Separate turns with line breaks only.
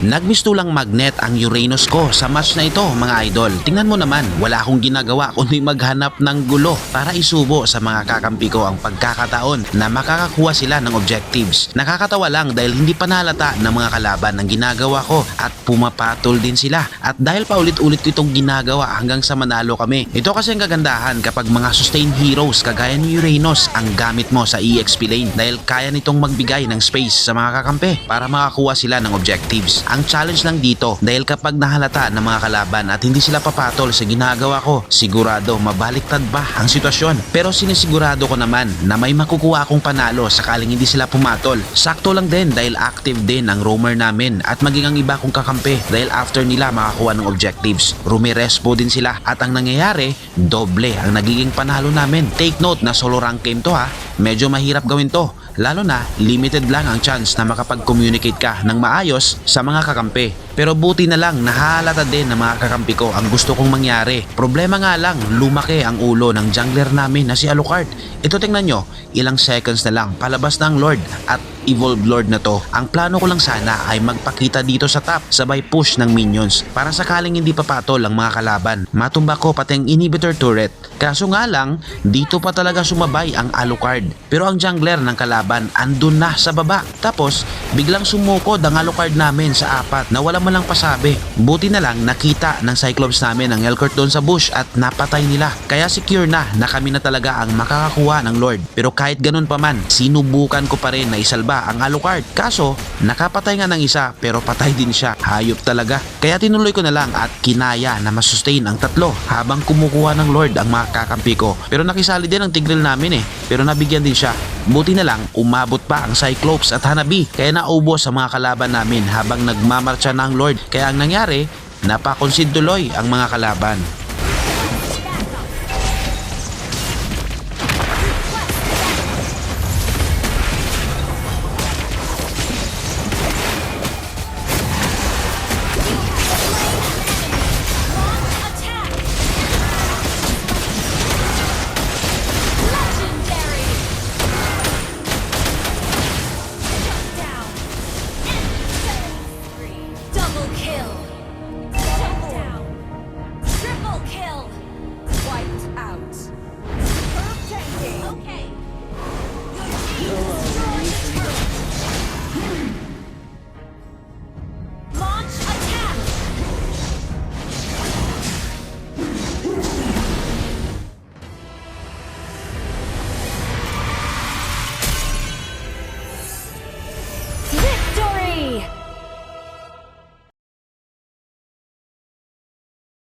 Nagmisto lang magnet ang Uranus ko sa match na ito mga idol. Tingnan mo naman, wala akong ginagawa kundi maghanap ng gulo para isubo sa mga kakampi ko ang pagkakataon na makakakuha sila ng objectives. Nakakatawa lang dahil hindi pa nalata ng mga kalaban ang ginagawa ko at pumapatol din sila. At dahil paulit-ulit itong ginagawa hanggang sa manalo kami. Ito kasi ang kagandahan kapag mga sustain heroes kagaya ni Uranus ang gamit mo sa EXP lane dahil kaya nitong magbigay ng space sa mga kakampi para makakuha sila ng objectives. Ang challenge lang dito dahil kapag nahalata ng mga kalaban at hindi sila papatol sa ginagawa ko, sigurado mabaliktad ba ang sitwasyon. Pero sinisigurado ko naman na may makukuha akong panalo sakaling hindi sila pumatol. Sakto lang din dahil active din ang roamer namin at maging ang iba kong kakampi dahil after nila makakuha ng objectives. Rumirespo din sila at ang nangyayari, doble ang nagiging panalo namin. Take note na solo rank game to ha, medyo mahirap gawin to. Lalo na, limited lang ang chance na makapag-communicate ka ng maayos sa mga kakampi. Pero buti na lang, nahalata din ng mga kakampi ko ang gusto kong mangyari. Problema nga lang, lumaki ang ulo ng jungler namin na si Alucard. Ito tingnan nyo, ilang seconds na lang, palabas na ang Lord at Evolved Lord na to. Ang plano ko lang sana ay magpakita dito sa top, sabay push ng minions para sakaling hindi papatol ang mga kalaban. Matumba ko pati ang inhibitor turret. Kaso nga lang, dito pa talaga sumabay ang Alucard. Pero ang jungler ng kalaban andun na sa baba. Tapos, biglang sumukod ang Alucard namin sa apat na wala man lang pasabi. Buti na lang nakita ng Cyclops namin ang Elcort doon sa bush at napatay nila. Kaya secure na na kami na talaga ang makakakuha ng Lord. Pero kahit ganun pa man, sinubukan ko pa rin na isalba ang Alucard. Kaso, nakapatay nga ng isa pero patay din siya. Hayop talaga. Kaya tinuloy ko na lang at kinaya na masustain ang tatlo habang kumukuha ng Lord ang mga kakampi ko. Pero nakisali din ang Tigreal namin eh. Pero nabigyan din siya. Buti na lang, umabot pa ang Cyclops at Hanabi. Kaya naubos sa mga kalaban namin habang nagmamarcha na ang Lord. Kaya ang nangyari, napakonsid tuloy ang mga kalaban.